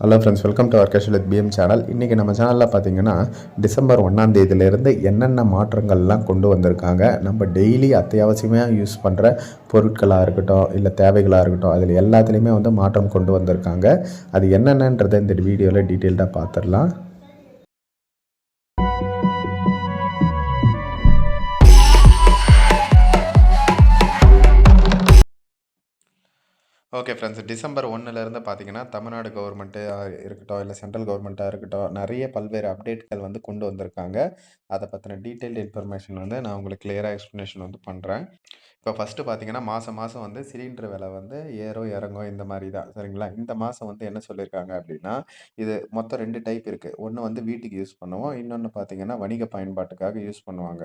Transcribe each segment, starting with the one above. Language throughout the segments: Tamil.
Hello friends welcome to our with PM channel இன்றைக்கி நம்ம சேனலில் பார்த்தீங்கன்னா டிசம்பர் ஒன்றாம் தேதியிலேருந்து என்னென்ன மாற்றங்கள்லாம் கொண்டு வந்திருக்காங்க நம்ம டெய்லி அத்தியாவசியமாக யூஸ் பண்ணுற பொருட்களாக இருக்கட்டும் இல்லை தேவைகளாக இருக்கட்டும் அதில் எல்லாத்துலேயுமே வந்து மாற்றம் கொண்டு வந்திருக்காங்க. அது என்னென்னன்றதை இந்த வீடியோவில் டீட்டெயில்டாக பார்த்துடலாம் ஓகே ஃப்ரெண்ட்ஸ் டிசம்பர் ஒன்றுலேருந்து பார்த்தீங்கன்னா தமிழ்நாடு கவர்மெண்ட்டு இருக்கட்டும் இல்லை சென்ட்ரல் கவர்மெண்ட்டாக இருக்கட்டும் நிறைய பல்வேறு அப்டேட்கள் வந்து கொண்டு வந்திருக்காங்க. அதை பற்றின டீட்டெயில்டு இன்ஃபர்மேஷன் வந்து நான் உங்களுக்கு கிளியராக எக்ஸ்ப்ளனேஷன் வந்து பண்ணுறேன் இப்போ ஃபஸ்ட்டு பார்த்தீங்கன்னா மாதம் மாதம் வந்து சிலிண்டர் விலை வந்து ஏறோ இறங்கும் இந்த மாதிரி தான். சரிங்களா? இந்த மாதம் வந்து என்ன சொல்லியிருக்காங்க அப்படின்னா இது மொத்தம் ரெண்டு டைப் இருக்குது ஒன்று வந்து வீட்டுக்கு யூஸ் பண்ணுவோம் இன்னொன்று பார்த்தீங்கன்னா வணிக பயன்பாட்டுக்காக யூஸ் பண்ணுவாங்க.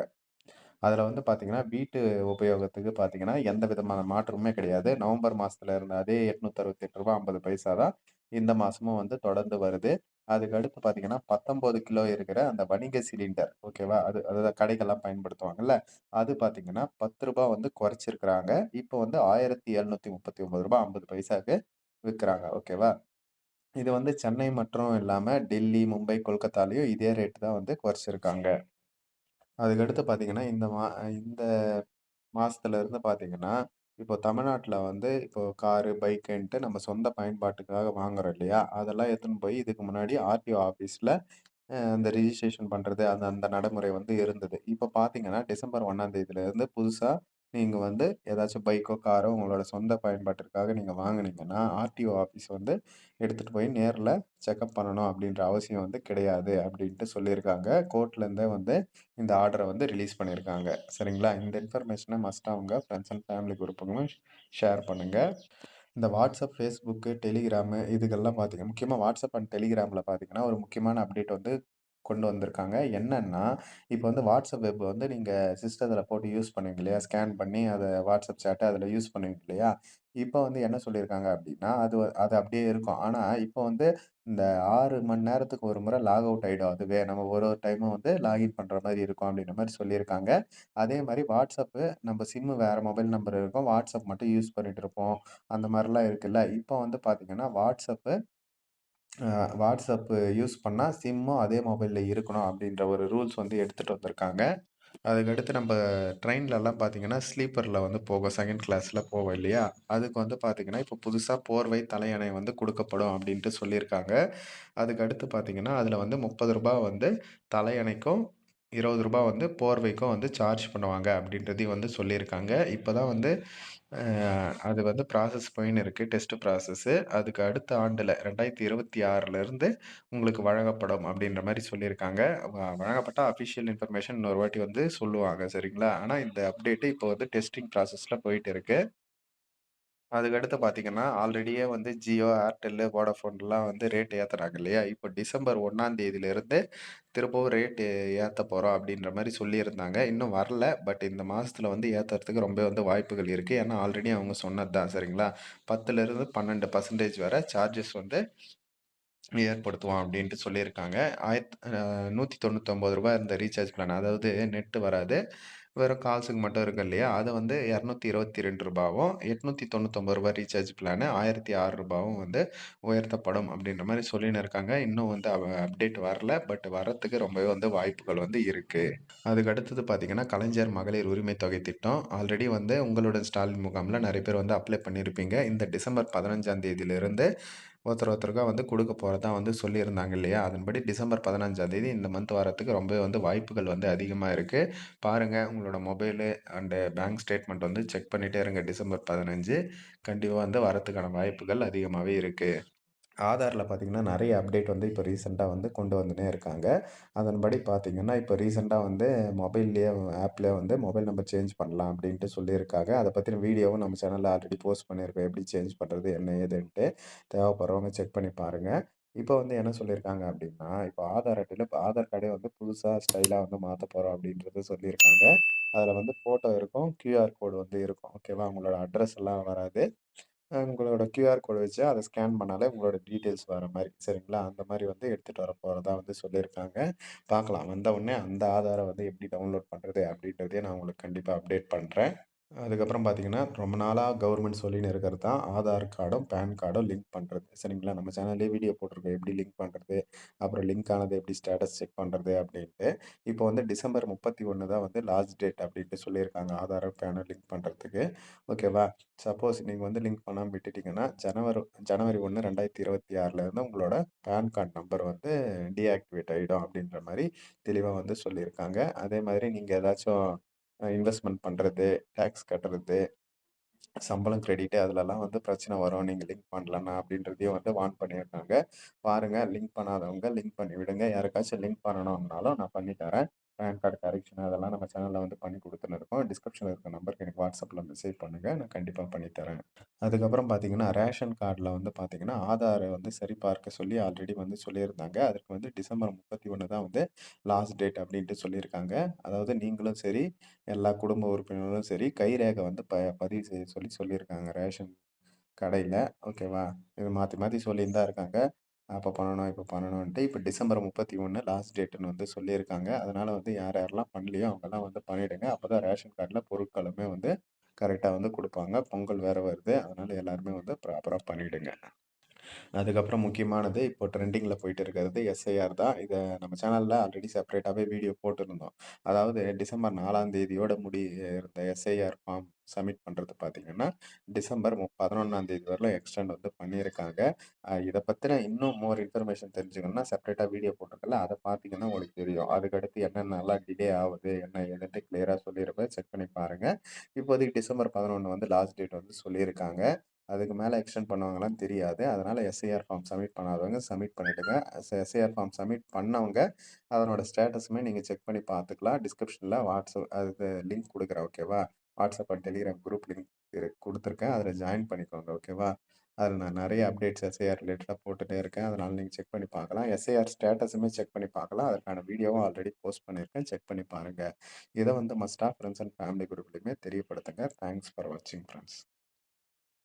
அதில் வந்து பார்த்தீங்கன்னா, வீட்டு உபயோகத்துக்கு பார்த்தீங்கன்னா, எந்த விதமான மாற்றமுமே கிடையாது. நவம்பர் மாதத்தில் இருந்த அதே எட்நூற்றெட்டு ரூபா ஐம்பது பைசா தான் இந்த மாதமும் வந்து தொடர்ந்து வருது. அதுக்கு அடுத்து பார்த்தீங்கன்னா, 19 கிலோ இருக்கிற அந்த வணிக சிலிண்டர் ஓகேவா? அது அதாவது கடைகள்லாம் பயன்படுத்துவாங்கல்ல. அது பார்த்தீங்கன்னா, பத்து ரூபா வந்து குறைச்சிருக்கிறாங்க. இப்போ வந்து ஆயிரத்தி எழுநூற்றி முப்பத்தி ஒம்பது ரூபா ஐம்பது பைசாவுக்கு விற்கிறாங்க ஓகேவா? இது வந்து சென்னை மற்றும் இல்லாமல் டெல்லி, மும்பை, கொல்கத்தாலேயும் இதே ரேட்டு தான் வந்து குறைச்சிருக்காங்க. அதுக்கடுத்து பார்த்தீங்கன்னா, இந்த மா இந்த மாதத்துல இருந்து பார்த்தீங்கன்னா, இப்போ தமிழ்நாட்டில் வந்து இப்போ காரு, பைக்குன்ட்டு நம்ம சொந்த பயன்பாட்டுக்காக வாங்குறோம் இல்லையா? அதெல்லாம் எடுத்துன்னு போய் இதுக்கு முன்னாடி ஆர்டிஓ ஆஃபீஸில் அந்த ரிஜிஸ்ட்ரேஷன் பண்ணுறது அந்த அந்த நடைமுறை வந்து இருந்தது. இப்போ பார்த்தீங்கன்னா, டிசம்பர் 1ஆம் தேதியிலேருந்து நீங்கள் வந்து ஏதாச்சும் பைக்கோ, காரோ உங்களோட சொந்த பயன்பாட்டிற்காக நீங்கள் வாங்குனீங்கன்னா, ஆர்டிஓ ஆஃபீஸ் வந்து எடுத்துகிட்டு போய் நேரில் செக்கப் பண்ணணும் அப்படின்ற அவசியம் வந்து கிடையாது அப்படின்ட்டு சொல்லியிருக்காங்க. கோர்ட்லேருந்தே வந்து இந்த ஆர்டரை வந்து ரிலீஸ் பண்ணியிருக்காங்க. சரிங்களா? இந்த இன்ஃபர்மேஷனை மஸ்ட் அவங்க ஃப்ரெண்ட்ஸ் அண்ட் ஃபேமிலி குரூப்புங்களும் ஷேர் பண்ணுங்கள் இந்த வாட்ஸ்அப், ஃபேஸ்புக்கு, டெலிகிராமு இதுக்கெல்லாம் பார்த்தீங்கன்னா முக்கியமாக வாட்ஸ்அப் அண்ட் டெலிகிராம்ல பார்த்தீங்கன்னா, ஒரு முக்கியமான அப்டேட் வந்து கொண்டு வந்திருக்காங்க. என்னன்னா, இப்போ வந்து வாட்ஸ்அப் வெப் வந்து நீங்க சிஸ்டத்துல போட்டு யூஸ் பண்ணுவீங்க இல்லையா? ஸ்கேன் பண்ணி அத வாட்ஸ்அப் சேட்டை அதில் யூஸ் பண்ணுவீங்க இல்லையா? இப்போ வந்து என்ன சொல்லியிருக்காங்க அப்டின்னா, அது அது அப்படியே இருக்கும். ஆனா, இப்போ வந்து இந்த 6 மணி நேரத்துக்கு ஒரு முறை லாக் அவுட் ஆயிடும் அதுவே. நம்ம ஒரு ஒரு டைமும் வந்து லாகின் பண்ற மாரி இருக்கும் அப்படின்ற மாரி சொல்லியிருக்காங்க. அதே மாரி வாட்ஸ்அப்பு நம்ம சிம்மு வேற மொபைல் நம்பர் இருக்கும். வாட்ஸ்அப் மட்டும் யூஸ் பண்ணிட்டு இருப்போம். அந்த மாரிலாம் இருக்குல்ல. இப்போ வந்து பார்த்தீங்கன்னா, வாட்ஸ்அப்பு வாட்ஸ்அப்பு யூஸ் பண்ணால் சிம்மும் அதே மொபைலில் இருக்கணும் அப்படின்ற ஒரு ரூல்ஸ் வந்து எடுத்துகிட்டு வந்திருக்காங்க. அதுக்கடுத்து நம்ம ட்ரெயின்லலாம் பார்த்தீங்கன்னா, ஸ்லீப்பரில் வந்து போகும். செகண்ட் கிளாஸில் போவோம் இல்லையா? அதுக்கு வந்து பார்த்தீங்கன்னா, இப்போ புதுசாக போர்வை, தலையணை வந்து கொடுக்கப்படும் அப்படின்ட்டு சொல்லியிருக்காங்க. அதுக்கடுத்து பார்த்தீங்கன்னா, அதில் வந்து முப்பது ரூபா வந்து தலையணைக்கும், இருபது ரூபா வந்து போர்வைக்கும் வந்து சார்ஜ் பண்ணுவாங்க அப்படின்றதையும் வந்து சொல்லியிருக்காங்க. இப்போ தான் வந்து அது வந்து ப்ராசஸ் போயின்னு இருக்குது டெஸ்ட் ப்ராசஸ்ஸு. அதுக்கு அடுத்த ஆண்டில் ரெண்டாயிரத்தி இருபத்தி 2026லருந்து உங்களுக்கு வழங்கப்படும் அப்படின்ற மாதிரி சொல்லியிருக்காங்க. வழங்கப்பட்ட அஃபிஷியல் இன்ஃபர்மேஷன் இன்னொரு வாட்டி வந்து சொல்லுவாங்க. சரிங்களா? ஆனால் இந்த அப்டேட்டு இப்போ வந்து டெஸ்டிங் ப்ராசஸில் போயிட்டு இருக்குது அதுக்கடுத்து பார்த்தீங்கன்னா, ஆல்ரெடியே வந்து ஜியோ, ஏர்டெல்லு, வோடாஃபோன்லாம் வந்து ரேட் ஏற்றுறாங்க இல்லையா? இப்போ டிசம்பர் 1ஆம் தேதியிலிருந்து திரும்பவும் ரேட்டு ஏத்தப் போறோம் அப்படின்ற மாரி சொல்லியிருந்தாங்க. இன்னும் வரல. பட் இந்த மாசத்துல வந்து ஏத்துறதுக்கு ரொம்ப வந்து வாய்ப்புகள் இருக்கு. ஏன்னா ஆல்ரெடி அவங்க சொன்னது தான். சரிங்களா? 10லருந்து 12% வரை சார்ஜஸ் வந்து ஏற்படுத்துவோம் அப்படின்ட்டு சொல்லியிருக்காங்க. ஆயிரத் அ ரூ. 199 இருந்த ரீசார்ஜ் பிளான் அதாவது நெட் வராது. வெறும் கால்ஸுக்கு மட்டும் இருக்கு இல்லையா? அதை வந்து இரநூத்தி இருபத்தி ரெண்டு ரூபாவும் எட்நூத்தி தொண்ணூத்தொம்பது ரூபாய் ரீசார்ஜ் பிளானு ஆயிரத்தி ஆறு ரூபாவும் வந்து உயர்த்தப்படும் அப்படின்ற மாதிரி சொல்லின்னு இருக்காங்க. இன்னும் வந்து அப்டேட் வரல. பட் வரத்துக்கு ரொம்பவே வந்து வாய்ப்புகள் வந்து இருக்கு. அதுக்கு அடுத்தது பார்த்தீங்கன்னா, கலைஞர் மகளிர் உரிமை தொகை திட்டம். ஆல்ரெடி வந்து உங்களோட ஸ்டாலின் முகாமில் நிறைய பேர் வந்து அப்ளை பண்ணியிருப்பீங்க. இந்த டிசம்பர் 15ஆம் தேதியிலிருந்து ஒருத்தர் ஒருத்தருக்காக வந்து கொடுக்க போகிறதா வந்து சொல்லியிருந்தாங்க இல்லையா? அதன்படி டிசம்பர் பதினஞ்சாந்தேதி இந்த மந்த் வரத்துக்கு ரொம்ப வந்து வாய்ப்புகள் வந்து அதிகமாக இருக்குது பாருங்கள் உங்களோட மொபைலு அண்டு பேங்க் ஸ்டேட்மெண்ட் வந்து செக் பண்ணிகிட்டே இருங்க. டிசம்பர் பதினஞ்சு கண்டிப்பாக வந்து வரத்துக்கான வாய்ப்புகள் அதிகமாகவே இருக்குது ஆதாரில் பார்த்தீங்கன்னா, நிறைய அப்டேட் வந்து இப்போ ரீசெண்டாக வந்து கொண்டு வந்துன்னே இருக்காங்க. அதன்படி பார்த்தீங்கன்னா, இப்போ ரீசெண்டாக வந்து மொபைல்லையே ஆப்லேயே வந்து மொபைல் நம்பர் சேஞ்ச் பண்ணலாம் அப்படின்ட்டு சொல்லியிருக்காங்க. அதை பற்றின வீடியோவும் நம்ம சேனலில் ஆல்ரெடி போஸ்ட் பண்ணியிருக்கோம். எப்படி சேஞ்ச் பண்ணுறது என்ன ஏதுன்ட்டு. தேவைப்படுறவங்க செக் பண்ணி பாருங்கள் இப்போ வந்து என்ன சொல்லியிருக்காங்க அப்படின்னா, இப்போ ஆதார் அட்டையில் இப்போ ஆதார் கார்டே வந்து புதுசாக ஸ்டைலாக வந்து மாற்ற போகிறோம் அப்படின்றது சொல்லியிருக்காங்க. அதில் வந்து ஃபோட்டோ இருக்கும். கியூஆர் கோடு வந்து இருக்கும். ஓகேவா? உங்களோட அட்ரஸ் எல்லாம் வராது. உங்களோட கியூஆர் கோடு வச்சு அதை ஸ்கேன் பண்ணாலே உங்களோட டீட்டெயில்ஸ் வர மாதிரி சரிங்களா? அந்த மாதிரி வந்து எடுத்துகிட்டு வர போகிறதா வந்து சொல்லியிருக்காங்க. பார்க்கலாம். வந்த உடனே அந்த ஆதாரை வந்து எப்படி டவுன்லோட் பண்ணுறது அப்படின்றதையும் நான் உங்களுக்கு கண்டிப்பாக அப்டேட் பண்ணுறேன் அதுக்கப்புறம் பார்த்தீங்கன்னா, ரொம்ப நாளாக கவர்மெண்ட் சொல்லின்னு இருக்கிறது தான் ஆதார் கார்டும், பேன் கார்டும் லிங்க் பண்ணுறது சரிங்களா? நம்ம சேனல்லே வீடியோ போட்டிருக்கோம். எப்படி லிங்க் பண்ணுறது அப்புறம் லிங்க் ஆனது எப்படி ஸ்டேட்டஸ் செக் பண்ணுறது அப்படின்ட்டு. இப்போ வந்து டிசம்பர் 31 தான் வந்து லாஸ்ட் டேட் அப்படின்ட்டு சொல்லியிருக்காங்க. ஆதாரும், பேனும் லிங்க் பண்ணுறதுக்கு ஓகேவா? சப்போஸ் நீங்கள் வந்து லிங்க் பண்ணாம விட்டுட்டிங்கன்னா ஜனவரி ஜனவரி 1, 2026ல இருந்து உங்களோட பேன் கார்ட் நம்பர் வந்து டீஆக்டிவேட் ஆகிடும் அப்படின்ற மாதிரி தெளிவாக வந்து சொல்லியிருக்காங்க. அதே மாதிரி நீங்கள் ஏதாச்சும் இன்வெஸ்ட்மெண்ட் பண்ணுறது டேக்ஸ் கட்டுறது, சம்பளம் கிரெடிட் அதுலலாம் வந்து பிரச்சனை வரும். நீங்கள் லிங்க் பண்ணலன்னா அப்படின்றதையும் வந்து வார்ன் பண்ணியிருக்காங்க. பாருங்கள் லிங்க் பண்ணாதவங்க லிங்க் பண்ணி விடுங்க. யாருக்காச்சும் லிங்க் பண்ணணும்னாலும் நான் பண்ணி தரேன். பேன் கார்டு கரெக்ஷன் அதெல்லாம் நம்ம சேனலில் வந்து பண்ணி கொடுத்துன்னு இருக்கோம். டிஸ்கிரிப்ஷன்ல இருக்க நம்பருக்கு எனக்கு வாட்ஸ்அப்பில் மெசேஜ் பண்ணுங்கள் நான் கண்டிப்பாக பண்ணித்தரேன் அதுக்கப்புறம் பார்த்தீங்கன்னா, ரேஷன் கார்டில் வந்து பார்த்தீங்கன்னா, ஆதாரை வந்து சரிபார்க்க சொல்லி ஆல்ரெடி வந்து சொல்லியிருந்தாங்க. அதற்கு வந்து டிசம்பர் 31 தான் வந்து லாஸ்ட் டேட் அப்படின்ட்டு சொல்லியிருக்காங்க. அதாவது நீங்களும் சரி, எல்லா குடும்ப உறுப்பினர்களும் சரி, கைரேகை வந்து ப பதிவு செய்ய சொல்லி சொல்லியிருக்காங்க ரேஷன் கடையில் ஓகேவா? இது மாற்றி மாற்றி சொல்லியிருந்தா இருக்காங்க. அப்போ பண்ணணும், இப்போ பண்ணணுன்ட்டு. இப்போ டிசம்பர் 31 லாஸ்ட் டேட்டுன்னு வந்து சொல்லியிருக்காங்க. அதனால் வந்து யார் யாரெல்லாம் பண்ணலையோ அவங்கெல்லாம் வந்து பண்ணிவிடுங்க அப்போ தான் ரேஷன் கார்டில் பொருட்களுமே வந்து கரெக்டாக வந்து கொடுப்பாங்க பொங்கல் வேறு வருது. அதனால் எல்லாருமே வந்து ப்ராப்பராக பண்ணிவிடுங்க அதுக்கப்புறம் முக்கியமானது இப்போ ட்ரெண்டிங்கில் போயிட்டு இருக்கிறது எஸ்ஐஆர் தான். இதை நம்ம சேனலில் ஆல்ரெடி செப்பரேட்டாகவே வீடியோ போட்டிருந்தோம். அதாவது டிசம்பர் நாலாம் தேதியோட முடி இருந்த எஸ்ஐஆர் ஃபார்ம் சப்மிட் பண்ணுறது பார்த்தீங்கன்னா, டிசம்பர் மு 11ஆம் தேதி வரலும் எக்ஸ்டெண்ட் வந்து பண்ணியிருக்காங்க. இதை பற்றின இன்னும் மோர் இன்ஃபர்மேஷன் தெரிஞ்சுக்கணும்னா செப்பரேட்டாக வீடியோ போட்டிருக்கல அதை பார்த்தீங்கன்னா உங்களுக்கு தெரியும். அதுக்கடுத்து என்னென்னலாம் டிலே ஆகுது என்ன ஏதுன்ட்டு கிளியராக சொல்லியிருப்பேன். செக் பண்ணி பாருங்கள் இப்போதைக்கு டிசம்பர் 11 வந்து லாஸ்ட் டேட் வந்து சொல்லியிருக்காங்க. அதுக்கு மேலே எக்ஸ்டெண்ட் பண்ணுவாங்களான்னு தெரியாது. அதனால் எஸ்ஐஆர் ஃபார்ம் சப்மிட் பண்ணாதவங்க சப்மிட் பண்ணிவிடுங்க எஸ்ஐஆர் ஃபார்ம் சப்மிட் பண்ணவங்க, அதனோட ஸ்டேட்டஸுமே நீங்கள் செக் பண்ணி பார்த்துக்கலாம். டிஸ்கிரிப்ஷனில் வாட்ஸ்அப் அதுக்கு லிங்க் கொடுக்குறேன் ஓகேவா? WhatsApp and Telegram group link கொடுத்துருக்கேன் அதில் ஜாயின் பண்ணிக்கோங்க. ஓகேவா? அதில் நான் நிறைய அப்டேட்ஸ் எஸ்ஐஆர் ரிலேட்டடாக போட்டுகிட்டே இருக்கேன். அதனால் நீங்கள் செக் பண்ணி பார்க்கலாம். எஸ்ஐஆர் ஸ்டேட்டஸுமே செக் பண்ணி பார்க்கலாம். அதற்கான வீடியோவும் ஆல்ரெடி போஸ்ட் பண்ணியிருக்கேன். செக் பண்ணி பாருங்கள் இதை வந்து மஸ்டாக ஃப்ரெண்ட்ஸ் அண்ட் ஃபேமிலி குரூப்லையுமே தெரியப்படுத்துங்க. தேங்க்ஸ் ஃபார் வாட்சிங் ஃப்ரெண்ட்ஸ்